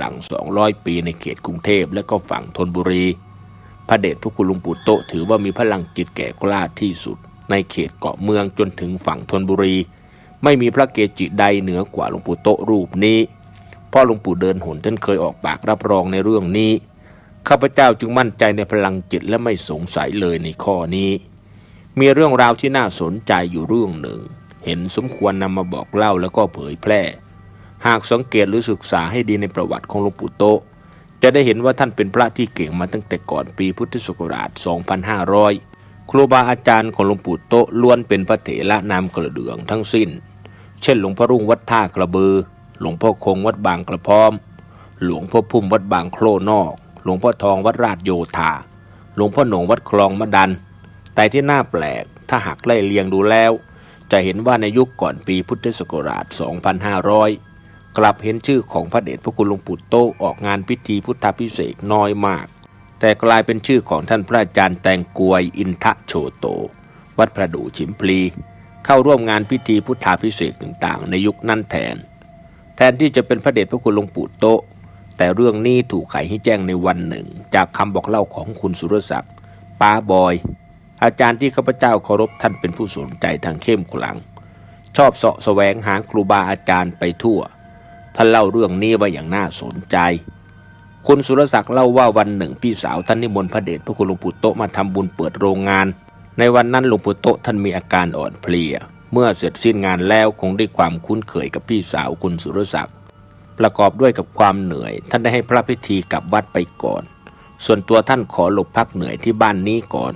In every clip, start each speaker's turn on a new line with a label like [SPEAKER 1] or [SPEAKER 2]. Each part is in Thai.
[SPEAKER 1] หลัง 200 ปีในเขตกรุงเทพและก็ฝั่งธนบุรี พระเดชพระคุณหลวงปู่โตถือว่ามีพลังจิตแก่กล้าที่สุด ในเขตเกาะเมืองจนถึงฝั่งธนบุรี ไม่มีพระเกจิใดเหนือกว่าหลวงปู่โตรูปนี้พ่อหลวงปู่เดินหนท่านเคยออกปากรับรองในเรื่องนี้ ข้าพเจ้าจึงมั่นใจในพลังจิตและไม่สงสัยเลยในข้อนี้ มีเรื่องราวที่น่าสนใจอยู่เรื่องหนึ่ง เห็นสมควรนำมาบอกเล่าแล้วก็เผยแพร่ หากสังเกตหรือศึกษาให้ดีในประวัติของหลวงปู่โตจะได้เห็นว่าท่านเป็นพระที่เก่งมาตั้งแต่ก่อนปีพุทธศักราช 2500 ครูบาอาจารย์ของหลวงปู่โตล้วนเป็นพระเถระนามกระเดืองทั้งสิ้น เช่นหลวงพ่อรุ่งวัดท่ากระบือ หลวงพ่อคงวัดบางกระพร้อม หลวงพ่อพุ่มวัดบางโคลนอก หลวงพ่อทองวัดราชโยธา หลวงพ่อหนงวัดคลองมะดัน แต่ที่น่าแปลกถ้าหากไล่เลียงดูแล้ว จะเห็นว่าในยุคก่อนปีพุทธศักราช 2500 กลับเห็นชื่อของพระเดชพระคุณหลวงปู่โตออกงานพิธีพุทธพิเศษน้อยมาก แต่กลายเป็นชื่อของท่านพระอาจารย์แตงกวยอินทะโชโต วัดประดู่ฉิมพลี เข้าร่วมงานพิธีพุทธาพิเศษต่างๆ ในยุคนั้นแทน แทนที่จะเป็นพระเดชพระคุณหลวงปู่โตแต่เรื่องนี้ถูกไขให้แจ้งในวันหนึ่ง จากคำบอกเล่าของคุณสุรศักดิ์ป้าบอย อาจารย์ที่ข้าพเจ้าเคารพท่านเป็นผู้สนใจทางเข้มขลัง ชอบเสาะแสวงหาครูบาอาจารย์ไปทั่ว ท่านเล่าเรื่องนี้ไว้อย่างน่าสนใจ คุณสุรศักดิ์เล่าว่าวันหนึ่งพี่สาวท่านนิมนต์พระเดชพระคุณหลวงปู่โตมาทำบุญเปิดโรงงาน ในวันนั้นหลวงปู่โตท่านมีอาการอ่อนเพลีย เมื่อเสร็จสิ้นงานแล้วคงได้ความคุ้นเคยกับพี่สาวคุณสุรศักดิ์ประกอบด้วยกับความเหนื่อย ท่านได้ให้พระพิธีกลับวัดไปก่อน ส่วนตัวท่านขอหลบพักเหนื่อยที่บ้านนี้ก่อน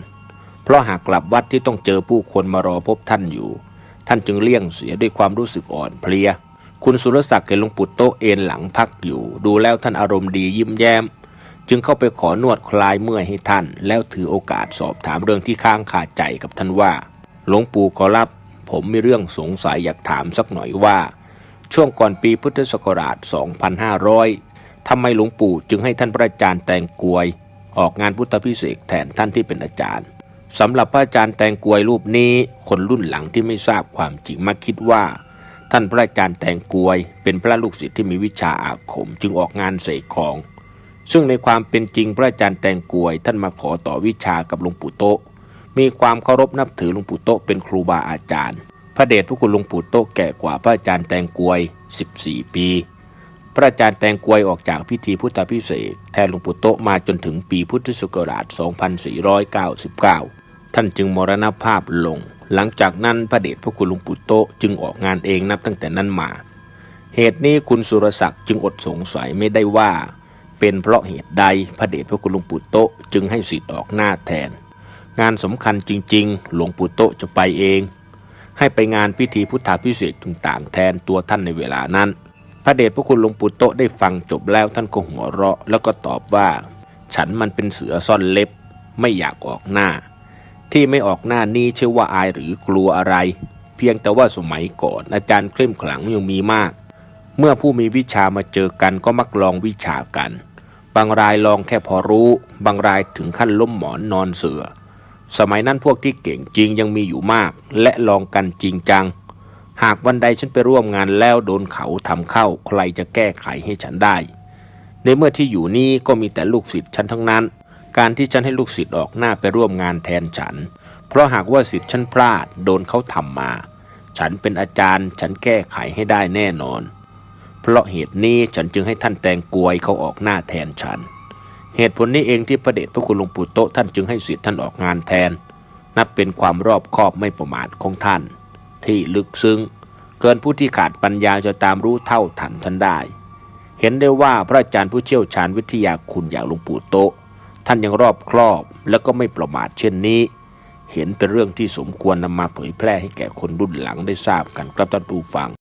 [SPEAKER 1] เพราะหากกลับวัดที่ต้องเจอผู้คนมารอพบท่านอยู่ ท่านจึงเลี่ยงเสียด้วยความรู้สึกอ่อนเพลีย คุณสุรศักดิ์เห็นหลวงปู่โตะเอนหลังพักอยู่ ดูแล้วท่านอารมณ์ดียิ้มแย้ม จึงเข้าไปขอนวดคลายเมื่อยให้ท่าน แล้วถือโอกาสสอบถามเรื่องที่ค้างคาใจกับท่านว่า หลวงปู่ขอรับ ผมมีเรื่องสงสัยอยากถามสักหน่อยว่า ช่วงก่อนปีพุทธศักราช 2500 ทำไมหลวงปู่จึงให้ท่านพระอาจารย์แตงกวย ออกงานพุทธพิเศษแทนท่านที่เป็นอาจารย์สำหรับพระอาจารย์แตงกวยรูปนี้ คนรุ่นหลังที่ไม่ทราบความจริงมักคิดว่า ท่านพระอาจารย์แตงกวย เป็นพระลูกศิษย์ที่มีวิชาอาคมจึงออกงานเสกของ ซึ่งในความเป็นจริงพระอาจารย์แตงกวย ท่านมาขอต่อวิชากับหลวงปู่โตมีความเคารพนับถือหลวงปู่โตเป็นครูบาอาจารย์ พระเดชพระคุณหลวงปู่โตแก่กว่าพระอาจารย์แตงกวย 14 ปี พระอาจารย์แตงกวยออกจากพิธีพุทธพิเศษแทนหลวงปู่โตมาจนถึงปีพุทธศักราช 2499 ท่านจึงมรณภาพลง หลังจากนั้นพระเดชพระคุณหลวงปู่โตจึงออกงานเองนับตั้งแต่นั้นมา เหตุนี้คุณสุรศักดิ์จึงอดสงสัยไม่ได้ว่า เป็นเพราะเหตุใดพระเดชพระคุณหลวงปู่โตจึงให้สิทธิ์ออกหน้าแทน งานสำคัญจริง ๆ หลวงปู่โตจะไปเอง ให้ไปงานพิธีพุทธาพิเศษต่างๆ แทนตัวท่านในเวลานั้น พระเดชพระคุณหลวงปู่โตได้ฟังจบแล้วท่านก็หัวเราะ แล้วก็ตอบว่า ฉันมันเป็นเสือซ่อนเล็บไม่อยากออกหน้า ที่ไม่ออกหน้านี้เชื่อว่าอายหรือกลัวอะไร เพียงแต่ว่าสมัยก่อนอาจารย์เคร่มขลังยังมีมาก เมื่อผู้มีวิชามาเจอกันก็มักลองวิชากัน บางรายลองแค่พอรู้ บางรายถึงขั้นล้มหมอนนอนเสือ สมัยนั้นพวกที่เก่งจริงยังมีอยู่มาก และลองกันจริงจัง หากวันใดฉันไปร่วมงานแล้วโดนเขาทำเข้าใครจะแก้ไขให้ฉันได้ ในเมื่อที่อยู่นี่ก็มีแต่ลูกศิษย์ฉันทั้งนั้น การที่ฉันให้ลูกศิษย์ออกหน้าไปร่วมงานแทนฉัน เพราะหากว่าศิษย์ฉันพลาดโดนเขาทำมา ฉันเป็นอาจารย์ฉันแก้ไขให้ได้แน่นอน เพราะเหตุนี้ฉันจึงให้ท่านแตงกวยเขาออกหน้าแทนฉัน เหตุผลนี้เองที่พระเดชพระคุณหลวงปู่โตท่านจึงให้ศิษย์ท่านออกงานแทน นับเป็นความรอบคอบไม่ประมาทของท่าน ที่ลึกซึ้งเกินผู้ที่ขาดปัญญาจะตามรู้เท่าทันท่านได้ เห็นได้ว่าพระอาจารย์ผู้เชี่ยวชาญวิทยาคุณอย่างหลวงปู่โต ท่านยังรอบครอบและก็ไม่ประมาทเช่นนี้ เห็นเป็นเรื่องที่สมควรนำมาเผยแพร่ให้แก่คนรุ่นหลังได้ทราบกันครับท่านผู้ฟัง